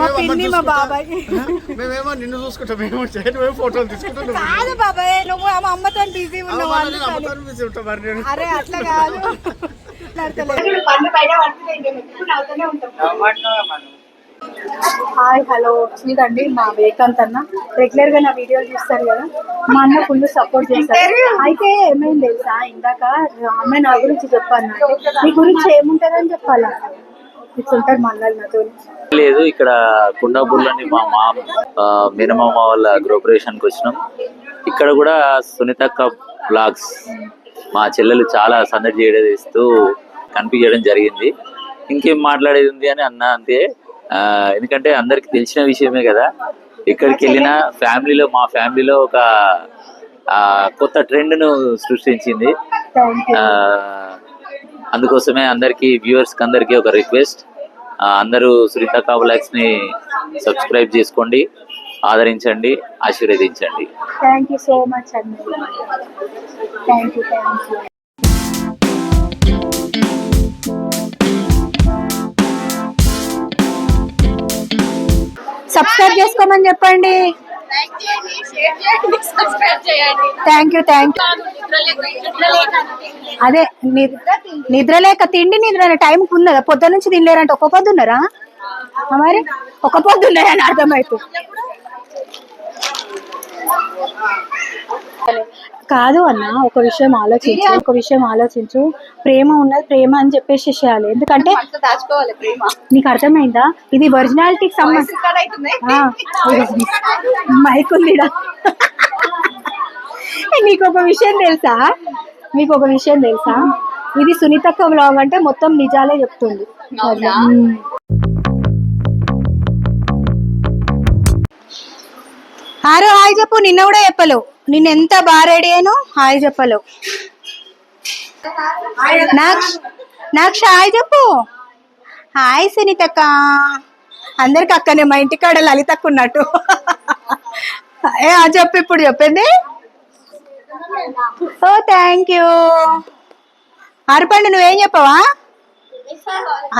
మా పిన్ని మా. బాబాయ్. మేమేమో నిన్ను చూసుకుంటాం. మేము మేము ఫోటోలు తీసుకుంటాం. కాదు బాబాయ్ నువ్వు మా అమ్మతో బిజీ ఉన్నావు. అమ్మతోని బిజీ ఉంటా మరి నేను. అరే అట్లా కాదు. Hi hello. ఇదండి మా వివేకాంత్ అన్న. రెగ్యులర్గా నా వీడియోలు చూస్తారు కదా. మా అన్న ఫుల్ సపోర్ట్ చేస్తారు. అయితే ఏమైంది తెలుసా? ఇందాక అమ్మాయి నా గురించి చెప్పాను నీ గురించి ఏముంటుందని చెప్పాలా? ఇట్లుంటారు మా అన్నలు నాతో. లేదు ఇక్కడ కుండాపూర్లోని మా ఆ, మేనమామ వాళ్ళ గృహప్రవేశానికి వచ్చినాం. ఇక్కడ కూడా సునీతక్క బ్లాగ్స్ మా చెల్లెలు చాలా సందడి చేయడం ఇస్తూ కనిపించడం జరిగింది. ఇంకేం మాట్లాడేది ఉంది అని అన్నా అంతే. ఎందుకంటే అందరికి తెలిసిన విషయమే కదా. ఎక్కడికి వెళ్ళినా ఫ్యామిలీలో మా ఫ్యామిలీలో ఒక కొత్త ట్రెండ్ను సృష్టించింది అందుకోసమే అందరికి వ్యూవర్స్కి అందరికి ఒక రిక్వెస్ట్ అందరూ సునీత కాబులాక్స్ని సబ్స్క్రైబ్ చేసుకోండి ఆదరించండి ఆశీర్వదించండి. థ్యాంక్ యూ సో మచ్ అండి thank you thank you subscribe చేసుకోమని చెప్పండి. థ్యాంక్ యూ థ్యాంక్ యూ అదే నిద్ర నిద్రలేక తిండి నిద్ర టైం ఉన్నదా పొద్దు నుంచి తినలేరంటే. ఒక పొద్దు ఉన్నారా? మరి? ఒక పొద్దు ఉన్నారని అర్థమవుతుంది కాదు అన్న ఒక విషయం ఆలోచించు ఒక విషయం ఆలోచించు. ప్రేమ ఉన్నది ప్రేమ అని చెప్పేసి చేయాలి. ఎందుకంటే నీకు అర్థమైందా? ఇది ఒరిజినాలిటీకి సంబంధం అవుతుంది. మైక్ ఉంది ఈడ. నీకు ఒక విషయం తెలుసా? మీకు ఒక విషయం తెలుసా? ఇది సునీతక్క వ్లాగ్ అంటే మొత్తం నిజాలే చెప్తుంది. హారో హాయ్ చెప్పు నిన్న కూడా చెప్పలేవు నేను ఎంత బాగా రెడీ అయ్యాను హాయ్ చెప్పలేవు నాకు హాయ్ చెప్పు. హాయ్ సునీతక్క. అందరికి అక్కనే మా ఇంటికాడ లలితక్క ఉన్నట్టు. ఏ ఆ చెప్పు ఇప్పుడు చెప్పింది. ఓ థ్యాంక్ యూ ఆరుపండు నువ్వేం చెప్పవా?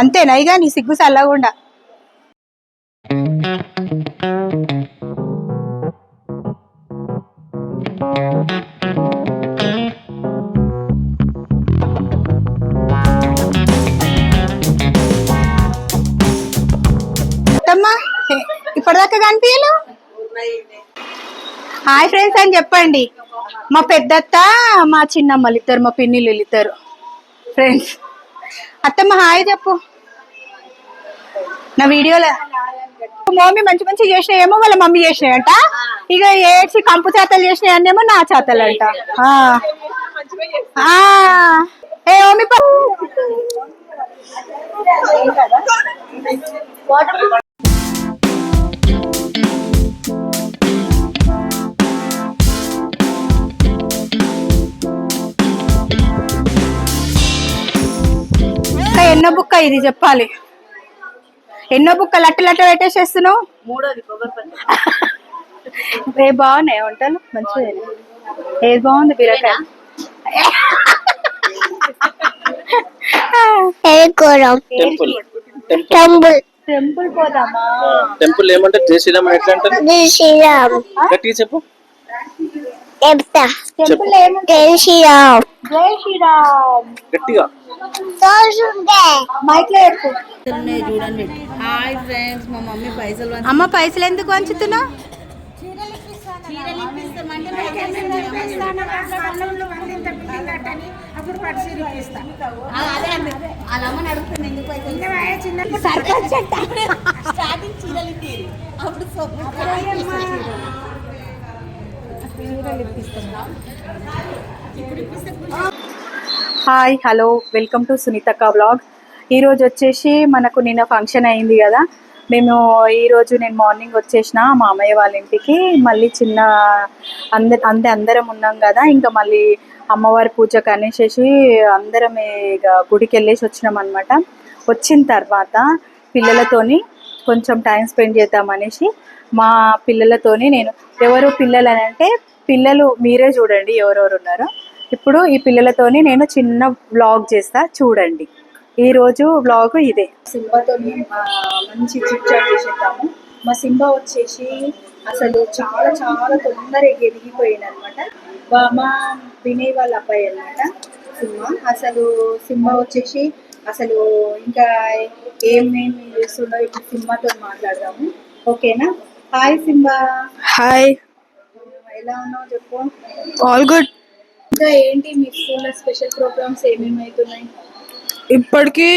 అంతేనా? ఇక నీ సిగ్గు చల్లగుండా ఇప్పటిదాకా కనిపించలేవు హాయ్ ఫ్రెండ్స్ అని చెప్పండి. మా పెద్దత్త మా చిన్నమ్మలు ఇద్దరు మా పిన్నిలు ఇద్దరు. ఫ్రెండ్స్ అత్తమ్మ హాయ్ చెప్పు. నా వీడియోలో మమ్మీ మంచి మంచి చేసినాయేమో వాళ్ళ మమ్మీ చేసినాయంట. ఇక ఏడ్చి కంపు చేతలు చేసినాయన్నేమో నా చేతలు అంట ఆ. ఏ మమ్మీ పా- ఎన్నో బుక్క ఇది చెప్పాలి. ఎన్నో బుక్క లట్ట లట్ట పెట్టేసేస్తున్నావు? మూడోది ఏ బాగున్నాయి వంటలు? మంచిగా ఏది బాగుంది? బీరకాయ. టెంపుల్. టెంపుల్. టెంపుల్. పోదామా? టెంపుల్ ఏమంటే జై శ్రీరామ్ ఎట్లా అంటారు జై శ్రీరామ్ గట్టిగా చెప్పు. చెప్తా. టెంపుల్ ఏముంది? జై శ్రీరామ్. జై శ్రీరామ్. గట్టిగా. తోసుంటే మైక్లో చెప్పు. చూడండి. హాయ్ ఫ్రెండ్స్ మా మమ్మీ పైసలు అమ్మ పైసలు ఎందుకు వంచుతున్నావు? పైసలు సర్పంచ్ అంట. స్టార్టింగ్ చీరలు ఇచ్చేది హాయ్ హలో వెల్కమ్ టు సునీతక్క బ్లాగ్. ఈరోజు వచ్చేసి మనకు నిన్న ఫంక్షన్ అయింది కదా. మేము ఈరోజు నేను మార్నింగ్ వచ్చేసిన మా అమ్మయ్య వాళ్ళ ఇంటికి. మళ్ళీ చిన్న అంద అంతే అందరం ఉన్నాం కదా. ఇంకా మళ్ళీ అమ్మవారి పూజకు అనేసేసి అందరం ఇక గుడికి వెళ్ళేసి వచ్చినాం అనమాట వచ్చిన తర్వాత పిల్లలతోని కొంచెం టైం స్పెండ్ చేద్దామనేసి మా పిల్లలతోని నేను ఎవరు పిల్లలు అని అంటే పిల్లలు మీరే చూడండి ఎవరెవరు ఉన్నారో. ఇప్పుడు ఈ పిల్లలతోని నేను చిన్న వ్లాగ్ చేస్తా చూడండి. ఈరోజు బ్లాగ్ ఇదే. సింబాతో మంచి చిట్ చాట్ చేసేద్దాము. మా సింబా వచ్చేసి అసలు చాలా చాలా తొందరగా ఎదిగిపోయింది అనమాట మా వినయ్ వాళ్ళ అబ్బాయి అనమాట సింహ అసలు సింహ వచ్చేసి అసలు ఇంకా ఏమేమి చేస్తుండో ఇప్పుడు సింహతో మాట్లాడదాము. ఓకేనా? హాయ్ సింబా హాయ్ ఎలా ఉన్నావు చెప్పు. ఆల్ గుడ్ ఇంకా ఏంటి మీ స్కూల్లో స్పెషల్ ప్రోగ్రామ్స్ ఏమేమి అవుతున్నాయి ఇప్పటికీ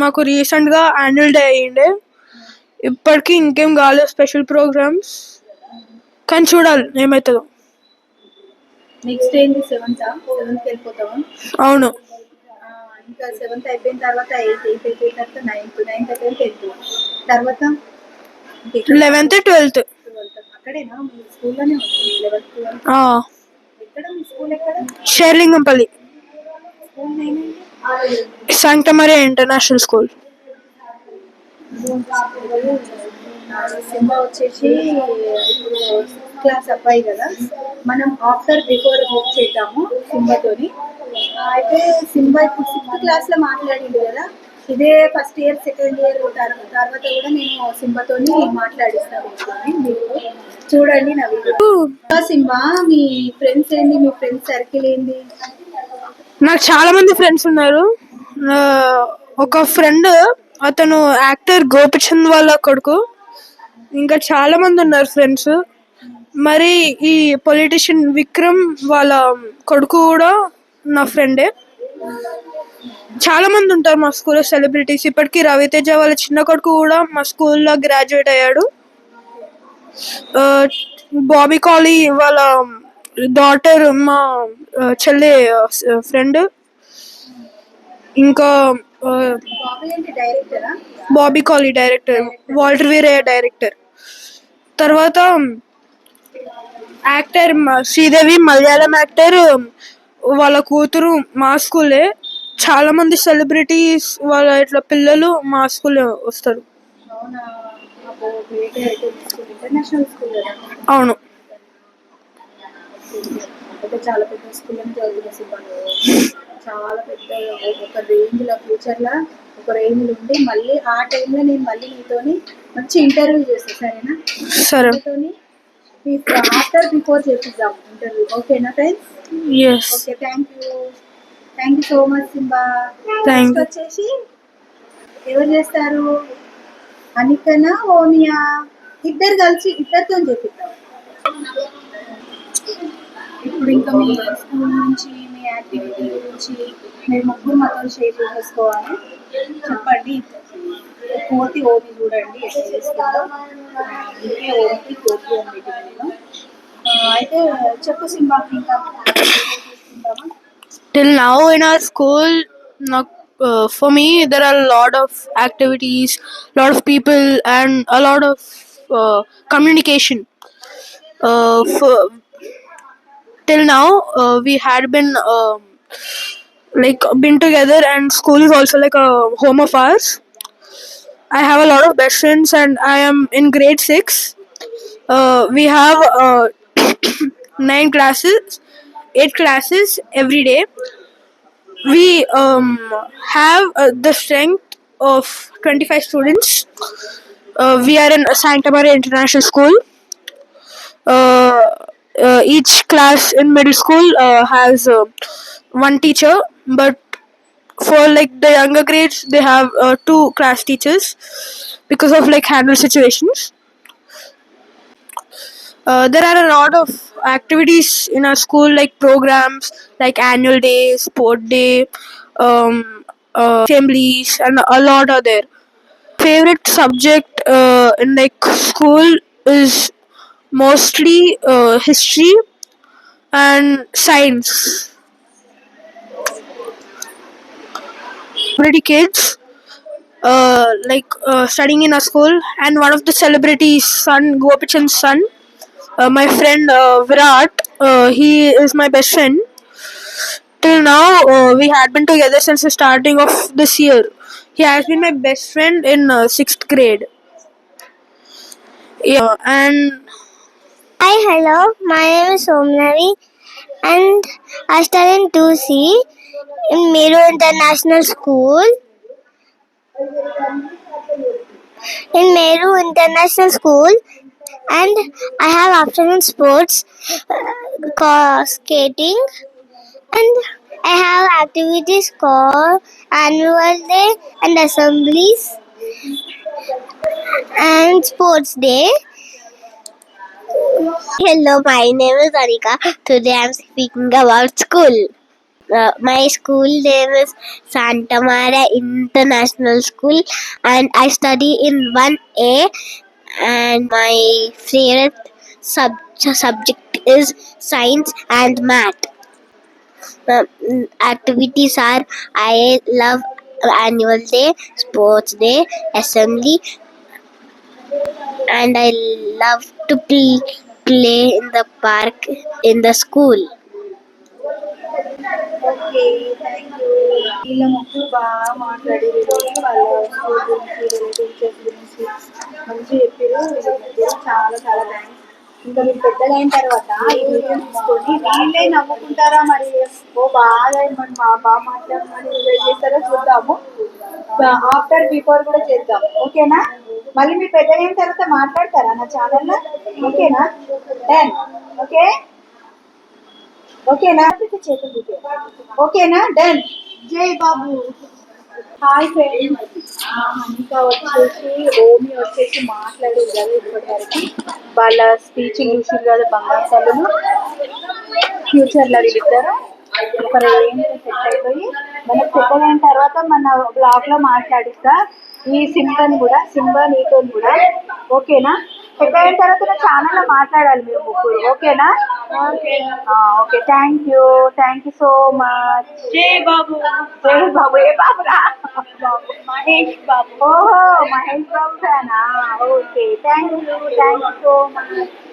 మాకు రీసెంట్గా యాన్యువల్ డే అయ్యిండే. ఇప్పటికీ ఇంకేం కాలేదు స్పెషల్ ప్రోగ్రామ్స్ కానీ చూడాలి ఏమవుతుందో నెక్స్ట్ ఏంటి సెవెంత్ సెవెంత్కి వెళ్ళిపోతావా? అవును. ఇంకా సెవెంత్ అయిపోయిన తర్వాత ఎయిత్ ఎయిత్ అయిపోయిన తర్వాత నైన్త్ నైన్త్ అయిపోయిన టెన్త్ తర్వాత? Eleventh twelfth. Serilingampally. Sancta Maria international school. Simba వచ్చేసి ఇప్పుడు క్లాస్ అబ్బాయి కదా. మనం ఆఫ్టర్ బిఫోర్ బుక్ చేద్దాము సింబాతోని. అయితే సింబా ఇప్పుడు సిక్స్త్ క్లాస్లో మాట్లాడింది కదా. ఇదే ఫస్ట్ ఇయర్ సెకండ్ ఇయర్ తర్వాత కూడా నేను సింబాతోని మాట్లాడిస్తాను. చూడండి నా వీడియో. సింబా మీ ఫ్రెండ్స్ ఏంది? మీ ఫ్రెండ్స్ సర్కిల్ ఏంది? నాకు చాలా మంది ఫ్రెండ్స్ ఉన్నారు. ఒక ఫ్రెండ్ అతను యాక్టర్ గోపిచంద్ వాళ్ళ కొడుకు. ఇంకా చాలా మంది ఉన్నారు ఫ్రెండ్స్ మరి ఈ పొలిటీషియన్ విక్రమ్ వాళ్ళ కొడుకు కూడా నా ఫ్రెండే చాలా మంది ఉంటారు మా స్కూల్లో సెలబ్రిటీస్ ఇప్పటికీ రవితేజ వాళ్ళ చిన్న కొడుకు కూడా మా స్కూల్లో గ్రాడ్యుయేట్ అయ్యాడు. బాబీ కాలీ వాళ్ళ డాటర్ మా చెల్లె ఫ్రెండ్ ఇంకా బాబీ కాలీ డైరెక్టర్ వాల్టర్ వీరయ్య డైరెక్టర్ తర్వాత యాక్టర్ శ్రీదేవి మలయాళం యాక్టర్ వాళ్ళ కూతురు మా స్కూలే చాలా మంది సెలబ్రిటీస్ వాళ్ళ ఇట్లా పిల్లలు మా స్కూల్ వస్తారు. అవునా? చాలా పెద్ద స్కూల్ చాలా పెద్ద ఒక రేంజ్లో ఫ్యూచర్లో ఒక రేంజ్ ఉండి మళ్ళీ ఆ టైంలో నేను మళ్ళీ నీతోని మంచి ఇంటర్వ్యూ చేస్తాను సరేనా? సరే. నీతోని ఆఫ్టర్ బిఫోర్ చేపిద్దాం ఇంటర్వ్యూ ఓకేనా friends okay thank you thank you so much Simba Next వచ్చేసి ఎవరు చేస్తారు? అనికనా ఓమియా ఇద్దరు కలిసి ఇద్దరితో చేపిద్దాం. ఇప్పుడు ఇంకా మీ స్కూల్ నుంచి మీ యాక్టివిటీ గురించి మీరు ముగ్గురు మాతో షేర్ చేసుకోవాలి. చెప్పండి. కోతి ఓమి చూడండి. ఎట్లా చేస్తుందో ఇంకే ఓమికి కోతి ఓమి పెట్టినాను అయితే చెప్పు సింబాకి ఇంకా. Till now in our school not, uh, for me there are a lot of activities a lot of people and a lot of uh, communication. Uh, for, till now uh, we had been um like been together and school is also like a home of ours. I have a lot of best friends and i am in grade 6 uh, we have uh, nine classes eight classes every day we um, have uh, the strength of 25 students. Uh, we are in Santa Maria International School. Uh, uh, each class in middle school uh, has uh, one teacher, but for like the younger grades, they have uh, two class teachers because of like handle situations. Uh, there are a lot of activities in our school like programs like annual day sport day um, uh, assemblies and a lot are there. Favorite subject uh, in like school is mostly uh, history and science. Pretty kids uh, like uh, studying in a school and one of the celebrities son gopichand's son uh, my friend uh, Virat, uh, he is my best friend. Till now, uh, we had been together since the starting of this year. He has been my best friend in uh, sixth grade. Yeah, and Hi, hello. My name is Somnavi, and I study in 2C in Meru International School. in Meru International School, and I have afternoon sports, uh, skating, and I have activities called annual day and assemblies and sports day. Hello, my name is Anika. Today I'm speaking about school. Uh, my school name is Santa Maria International School, and I study in 1A and my favorite sub- subject is science and math. Um, activities are I love annual day, sports day, assembly, and I love to play, play in the park in the school. మంచి చెప్పారు చాలా చాలా thanks ఇంకా మీరు పెద్దగా అయిన తర్వాత ఈ వీడియో తీసుకొని వీళ్ళే నవ్వుకుంటారా మరి? ఓ బాగా మన బా- బాగా మాట్లాడమని వీళ్ళు చేస్తారో చూద్దాము. ఆఫ్టర్ బిఫోర్ కూడా చేద్దాం. ఓకేనా? మళ్ళీ మీరు పెద్దగా అయిన తర్వాత మాట్లాడతారా నా ఛానల్లో ఓకేనా? Done okay? ఓకేనా? చేతులు ఓకేనా? డన్ జై బాబు. హాయ్ ఫ్రెండ్స్ ఇంకా వచ్చేసి ఓమి వచ్చేసి మాట్లాడేది కదా ఇప్పటివరకు. వాళ్ళ స్పీచ్ చూసారు కదా బంగారు ఫ్యూచర్లో వీళ్ళిద్దరు. ఒక ఏంటో సెట్ అయిపోయి మనకు సెటిల్ అయిన తర్వాత మన బ్లాగ్లో మాట్లాడిస్తా. ఈ సింబన్ కూడా సింబా నీతో కూడా. ఓకేనా? పెద్ద అయిన తర్వాత నా ఛానల్లో మాట్లాడాలి మీరు ముగ్గురు. ఓకేనా? Okay. Ah, okay. Thank you. Thank you so much. Jay Babu. Jay Babu. A Babra. Mahesh Babu. Oh, Mahesh बाबू है Okay. Thank you. Thank you so much.